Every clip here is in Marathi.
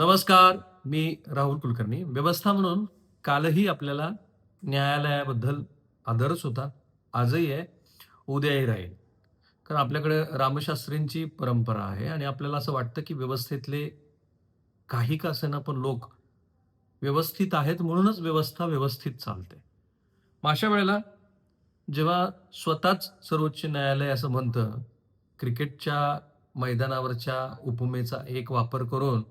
नमस्कार मी राहुल कुलकर्णी. व्यवस्था म्हणून कालही आपल्याला न्यायालयाबद्दल आदरच होता. आजही आहे उद्याही राहील. कारण आपल्याकडे रामशास्त्रींची परंपरा आहे आणि आपल्याला असं वाटतं की व्यवस्थेतले काही का असेना पण लोक व्यवस्थित आहेत म्हणूनच व्यवस्था व्यवस्थित चालते. मग अशा वेळेला जेव्हा स्वतःच सर्वोच्च न्यायालय असं म्हणतं क्रिकेटच्या मैदानावरच्या उपमेचा एक वापर करून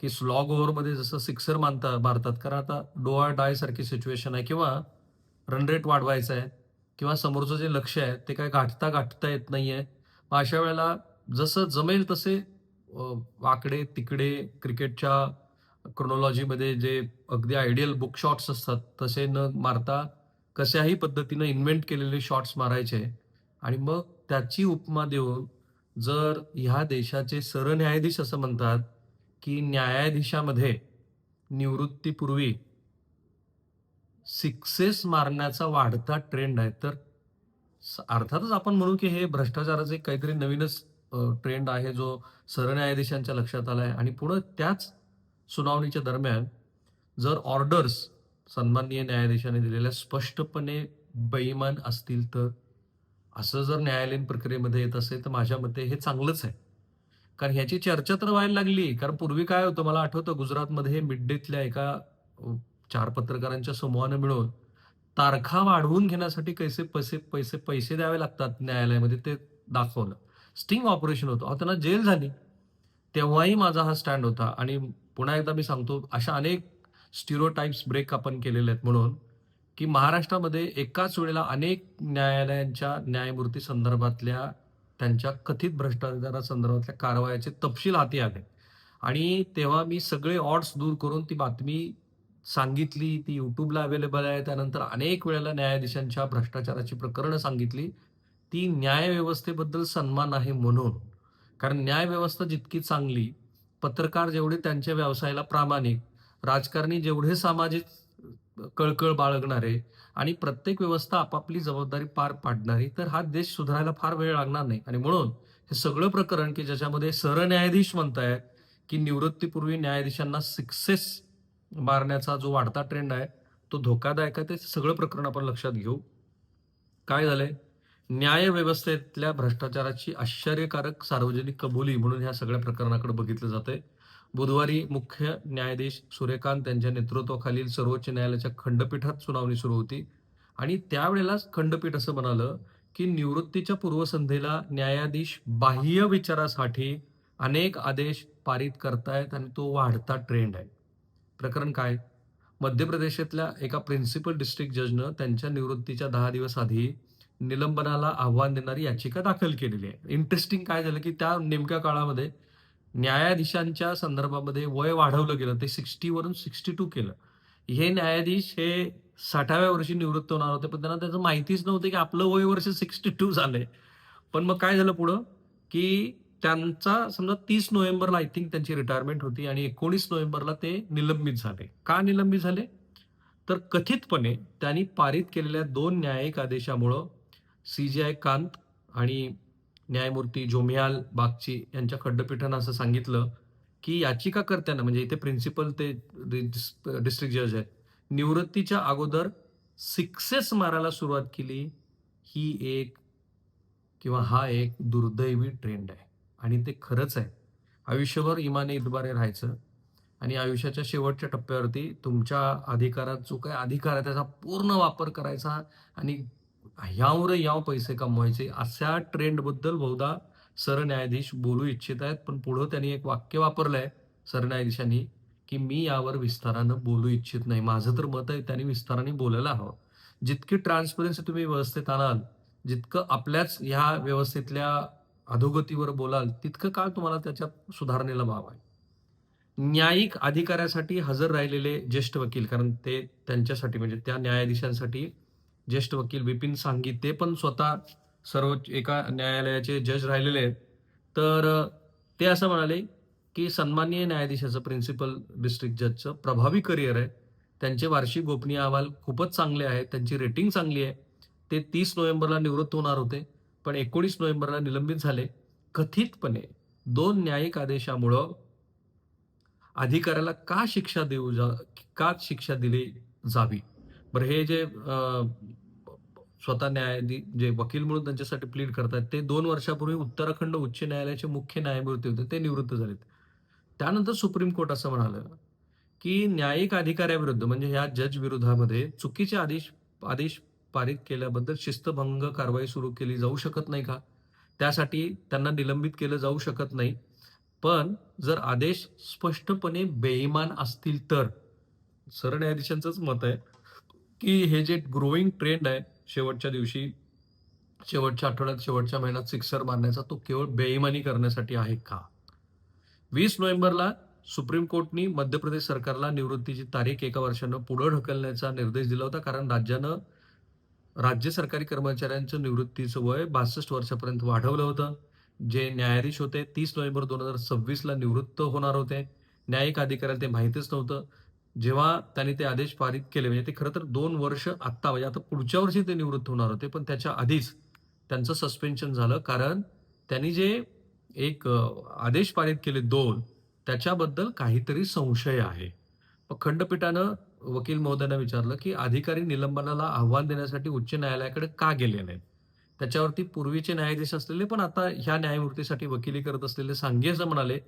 की स्लॉग ओव्हरमध्ये जसं सिक्सर मानता मारतात. कारण आता डोआ डाय सारखी सिच्युएशन आहे. किंवा रन रेट वाढवायचा आहे. किंवा समोरचं जे लक्ष आहे ते काय गाठता गाठता येत नाहीये. मग अशा वेळेला जसं जमेल तसे वाकडे तिकडे क्रिकेटच्या क्रोनॉलॉजीमध्ये जे अगदी आयडियल बुक शॉट्स असतात तसे न मारता कशाही पद्धतीनं इन्व्हेंट केलेले शॉट्स मारायचे. आणि मग त्याची उपमा देऊन जर ह्या देशाचे सरन्यायाधीश असं म्हणतात की न्यायाधीशामध्ये निवृत्तीपूर्वी सिक्सेस मारण्याचा वाढता ट्रेंड आहे. तर अर्थातच आपण म्हणू की हे भ्रष्टाचाराचे काहीतरी नवीनच ट्रेंड आहे जो सरन्यायाधीशांच्या लक्षात आला आहे आणि पुढं त्याच सुनावणीच्या दरम्यान जर ऑर्डर्स सन्माननीय न्यायाधीशाने दिलेल्या स्पष्टपणे बेईमान असतील तर असं जर न्यायालयीन प्रक्रियेमध्ये येत असेल तर माझ्या मते हे चांगलंच आहे. कारण ह्याची चर्चा तर व्हायला लागली. कारण पूर्वी काय होतं मला आठवतं गुजरातमध्ये मिड डेतल्या एका चार पत्रकारांच्या समूहानं मिळून तारखा वाढवून घेण्यासाठी कैसे पैसे पैसे पैसे द्यावे लागतात न्यायालयामध्ये ते दाखवलं. स्टिंग ऑपरेशन होतं. त्यांना जेल झाली. तेव्हाही माझा हा स्टँड होता. आणि पुन्हा एकदा मी सांगतो अशा अनेक स्टिरोटाईप्स ब्रेक आपण केलेले आहेत म्हणून की महाराष्ट्रामध्ये एकाच वेळेला अनेक न्यायालयांच्या न्यायमूर्ती संदर्भातल्या त्यांच्या कथित भ्रष्टाचारासंदर्भातल्या कारवायाचे तपशील हाती आले. आणि तेव्हा मी सगळे ऑड्स दूर करून ती बातमी सांगितली ती यूट्यूबला अवेलेबल आहे. त्यानंतर अनेक वेळेला न्यायाधीशांच्या भ्रष्टाचाराची प्रकरणं सांगितली. ती न्यायव्यवस्थेबद्दल सन्मान आहे म्हणून. कारण न्यायव्यवस्था जितकी चांगली पत्रकार जेवढे त्यांच्या व्यवसायाला प्रामाणिक राजकारणी जेवढे सामाजिक कळकळ बाळगणारे आणि प्रत्येक व्यवस्था आपापली जबाबदारी पार पाडणारी तर हा देश सुधारायला फार वेळ लागणार नाही. आणि म्हणून हे सगळं प्रकरण की ज्याच्यामध्ये सरन्यायाधीश म्हणतायत की निवृत्तीपूर्वी न्यायाधीशांना सक्सेस मारण्याचा जो वाढता ट्रेंड आहे तो धोकादायक आहे ते सगळं प्रकरण आपण लक्षात घेऊ. काय झालंय? न्याय व्यवस्थेतल्या भ्रष्टाचाराची आश्चर्यकारक सार्वजनिक कबुली म्हणून ह्या सगळ्या प्रकरणाकडे बघितलं जातंय. बुधवारी मुख्य न्यायाधीश सूर्यकांत यांच्या नेतृत्वाखालील सर्वोच्च न्यायालयाच्या खंडपीठात सुनावणी सुरू होती. आणि त्यावेळेलाच खंडपीठ असं म्हणालं की निवृत्तीच्या पूर्वसंध्येला न्यायाधीश बाह्य विचारासाठी अनेक आदेश पारित करतायत आणि तो वाढता ट्रेंड आहे. प्रकरण काय? मध्य प्रदेशातल्या एका प्रिन्सिपल डिस्ट्रिक्ट जजनं त्यांच्या निवृत्तीच्या दहा दिवस आधी निलंबनाला आव्हान देणारी याचिका दाखल केलेली आहे. इंटरेस्टिंग काय झालं की त्या नेमक्या काळामध्ये न्यायाधीशांच्या संदर्भामध्ये वय वाढवलं गेलं ते सिक्स्टी वरून सिक्स्टी टू केलं. हे न्यायाधीश हे साठाव्या वर्षी निवृत्त होणार होते पण त्यांना त्याचं माहितीच नव्हतं की आपलं वय वर्ष सिक्स्टी टू झालंय. पण मग काय झालं पुढं? की त्यांचा समजा तीस नोव्हेंबरला आय थिंक त्यांची रिटायरमेंट होती आणि एकोणीस नोव्हेंबरला ते निलंबित झाले. का निलंबित झाले? तर कथितपणे त्यांनी पारित केलेल्या दोन न्यायिक आदेशामुळं सी जी आय कांत आणि न्यायमूर्ती जोमियाल बागची यांच्या खंडपीठानं असं सांगितलं की याचिकाकर्त्यांना म्हणजे इथे प्रिन्सिपल ते डिस्ट्रिक्ट जज आहेत निवृत्तीच्या अगोदर सिक्सेस मारायला सुरुवात केली ही एक किंवा हा एक दुर्दैवी ट्रेंड आहे. आणि ते खरंच आहे. आयुष्यभर इमाने इतबारे राहायचं आणि आयुष्याच्या शेवटच्या टप्प्यावरती तुमच्या अधिकारात जो काही अधिकार आहे त्याचा पूर्ण वापर करायचा आणि ह्यावर याव पैसे कमवायचे. अशा ट्रेंडबद्दल बहुधा सरन्यायाधीश बोलू इच्छित आहेत पण पुढं त्यांनी एक वाक्य वापरलं आहे सरन्यायाधीशांनी की मी यावर विस्तारानं बोलू इच्छित नाही. माझं तर मत आहे त्यांनी विस्ताराने बोलायला हवं. जितकी ट्रान्सपरन्सी तुम्ही व्यवस्थेत आणाल जितकं आपल्याच ह्या व्यवस्थेतल्या अधोगतीवर बोलाल तितकं काळ तुम्हाला त्याच्यात सुधारणेला वाव आहे. न्यायिक अधिकाऱ्यासाठी हजर राहिलेले ज्येष्ठ वकील कारण ते त्यांच्यासाठी म्हणजे त्या न्यायाधीशांसाठी ज्येष्ठ वकील विपिन सांगी ते पण स्वतः सर्वोच्च एका न्यायालयाचे जज राहिलेले आहेत. तर ते असं म्हणाले की सन्माननीय न्यायाधीशाचं प्रिन्सिपल डिस्ट्रिक्ट जजचं प्रभावी करिअर आहे. त्यांचे वार्षिक गोपनीय अहवाल खूपच चांगले आहेत. त्यांची रेटिंग चांगली आहे. ते तीस नोव्हेंबरला निवृत्त होणार होते पण एकोणीस नोव्हेंबरला निलंबित झाले. कथितपणे दोन न्यायिक आदेशामुळं अधिकाऱ्याला का शिक्षा देऊ जा का शिक्षा दिली जावी? बरं हे जे स्वतः न्यायाधी जे वकील म्हणून त्यांच्यासाठी प्लीड करतात ते दोन वर्षापूर्वी उत्तराखंड उच्च न्यायालयाचे मुख्य न्यायमूर्ती होते. ते निवृत्त झालेत. त्यानंतर सुप्रीम कोर्ट असं म्हणालं, की न्यायिक अधिकाऱ्याविरुद्ध म्हणजे ह्या जज विरोधामध्ये चुकीचे आदेश आदेश पारित केल्याबद्दल शिस्तभंग कारवाई सुरू केली जाऊ शकत नाही का? त्यासाठी त्यांना निलंबित केलं जाऊ शकत नाही. पण जर आदेश स्पष्टपणे बेईमान असतील तर, सरन्यायाधीशांचंच मत आहे, की हे जे ग्रोईंग ट्रेंड आहे शेवटच्या दिवशी, शेवटच्या आठवड्यात, शेवटच्या महिन्यात सिक्सर मारण्याचा तो केवळ बेईमानी करण्यासाठी आहे का? वीस नोव्हेंबरला सुप्रीम कोर्टनी मध्य प्रदेश सरकारला निवृत्तीची तारीख एका वर्षानं पुढे ढकलण्याचा निर्देश दिला होता. कारण राज्यानं राज्य सरकारी कर्मचाऱ्यांचं निवृत्तीचं वय 62 वर्षापर्यंत वाढवलं होतं. जे न्यायाधीश होते तीस नोव्हेंबर दोन हजार सव्वीसला निवृत्त होणार होते. न्यायिक अधिकाऱ्याला ते माहीतच नव्हतं. जेव्हा त्यांनी ते आदेश पारित केले म्हणजे ते खरं तर दोन वर्ष आत्ता म्हणजे आता पुढच्या वर्षी ते निवृत्त होणार होते. पण त्याच्या आधीच त्यांचं सस्पेन्शन झालं. कारण त्यांनी जे एक आदेश पारित केले दोन त्याच्याबद्दल काहीतरी संशय आहे. मग खंडपीठानं वकील महोदयांना विचारलं, की अधिकारी निलंबनाला आव्हान देण्यासाठी उच्च न्यायालयाकडे का गेले नाहीत? त्याच्यावरती पूर्वीचे न्यायाधीश असलेले पण आता ह्या न्यायमूर्तीसाठी वकिली करत असलेले सांघी असं म्हणाले,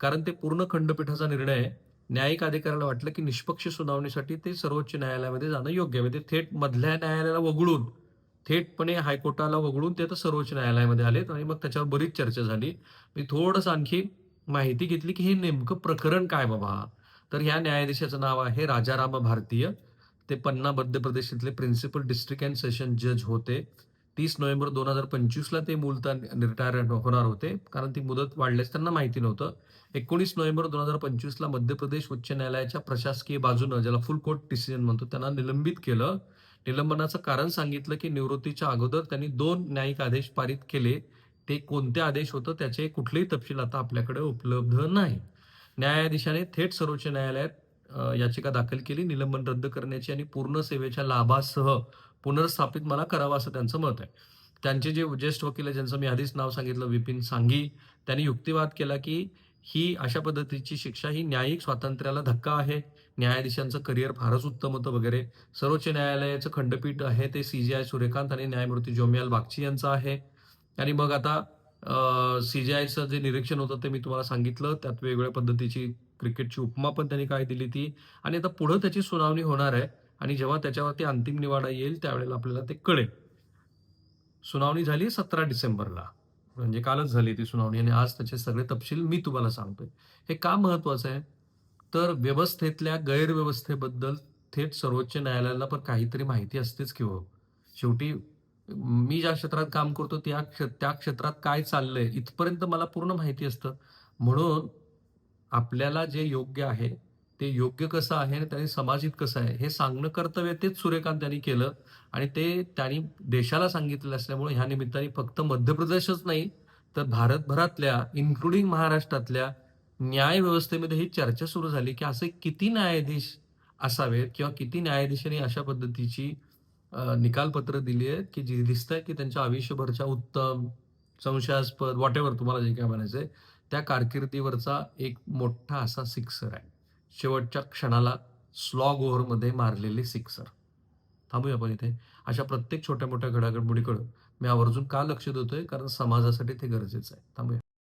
कारण ते पूर्ण खंडपीठाचा निर्णय आहे. न्यायिक अधिकाऱ्याला वाटलं, की निष्पक्ष सुनावणीसाठी ते सर्वोच्च न्यायालयामध्ये जाणं योग्य आहे. म्हणजे थेट मधल्या न्यायालयाला वगळून, थेटपणे हायकोर्टाला वगळून ते आता सर्वोच्च न्यायालयामध्ये आलेत आणि मग त्याच्यावर बरीच चर्चा झाली. मी थोडंसं आणखी माहिती घेतली, की हे नेमकं प्रकरण काय बाबा? तर ह्या न्यायाधीशाचं नाव आहे राजाराम भारतीय. ते पन्ना मध्य प्रदेशातले प्रिन्सिपल डिस्ट्रिक्ट अँड सेशन जज होते. तीस नोव्हेंबर दोन हजार पंचवीसला ते मूलतः रिटायर होणार होते. कारण ती मुदत वाढल्यास त्यांना माहिती नव्हतं. 19 नोव्हेंबर दोन हजार पंचवीसला मध्य प्रदेश उच्च न्यायालयाच्या प्रशासकीय बाजूनं ज्याला फुल कोर्ट डिसिजन म्हणतो त्यांना निलंबित केलं. निलंबनाचं कारण सांगितलं, की निवृत्तीच्या अगोदर त्यांनी दोन न्यायिक आदेश पारित केले. ते कोणते आदेश होतं त्याचे कुठलेही तपशील आता आपल्याकडे उपलब्ध नाही. न्यायाधीशाने थेट सर्वोच्च न्यायालयात याचिका दाखल केली निलंबन रद्द करण्याची आणि पूर्ण सेवेच्या लाभासह पुनर्स्थापित मला करावं असं त्यांचं मत आहे. त्यांचे जे ज्येष्ठ वकील आहे ज्यांचं मी आधीच नाव सांगितलं विपिन सांगी त्यांनी युक्तिवाद केला, की ही अशा पद्धतीची शिक्षा ही न्यायिक स्वातंत्र्याला धक्का आहे. न्यायाधीशांचं करिअर फारच उत्तम होतं वगैरे. सर्वोच्च न्यायालयाचं खंडपीठ आहे ते सी जी आय सूर्यकांत आणि न्यायमूर्ती जोमियाल बागची यांचं आहे. आणि मग आता सी जी आयचं जे निरीक्षण होतं ते मी तुम्हाला सांगितलं. त्यात वेगवेगळ्या पद्धतीची क्रिकेटची उपमा पण त्यांनी काय दिली ती आणि आता पुढं त्याची सुनावणी होणार आहे आणि जेव्हा त्याच्यावरती अंतिम निवाडा येईल त्यावेळेला आपल्याला ते कळेल. सुनावणी झाली 17 डिसेंबरला. म्हणजे कालच झाली ती सुनावणी आणि आज त्याचे सगळे तपशील मी तुम्हाला सांगतोय. हे का महत्वाचं आहे? तर व्यवस्थेतल्या गैरव्यवस्थेबद्दल थेट सर्वोच्च न्यायालयाला पण काहीतरी माहिती असतेच की हो. शेवटी मी ज्या क्षेत्रात काम करतो त्या त्या क्षेत्रात काय चाललंय इथपर्यंत मला पूर्ण माहिती असतं. म्हणून आपल्याला जे योग्य आहे, ते योग्य कसं आहे आणि त्याने समाजित कसं आहे हे सांगणं कर्तव्य तेच सूर्यकांत यांनी केलं आणि ते त्यांनी देशाला सांगितलेलं असल्यामुळे ह्या निमित्ताने फक्त मध्य प्रदेशच नाही, तर भारतभरातल्या इन्क्लुडिंग महाराष्ट्रातल्या न्याय व्यवस्थेमध्ये ही चर्चा सुरू झाली, की असे किती न्यायाधीश असावेत किंवा किती न्यायाधीशांनी अशा पद्धतीची निकालपत्र दिली आहेत, की जी दिसतंय की त्यांच्या आयुष्यभरच्या उत्तम, संशयास्पद वॉटेवर तुम्हाला जे काय म्हणायचंय, त्या कारकिर्दीवरचा एक मोठा असा सिक्सर आहे. शेवटच्या क्षणाला स्लॉग ओव्हरमध्ये मारलेले सिक्सर. थांबूया आपण इथे. अशा प्रत्येक छोट्या-मोठ्या घडामोडीकडं मी आवर्जून का लक्ष देतोय? कारण समाजासाठी ते गरजेचं आहे. थांबूया.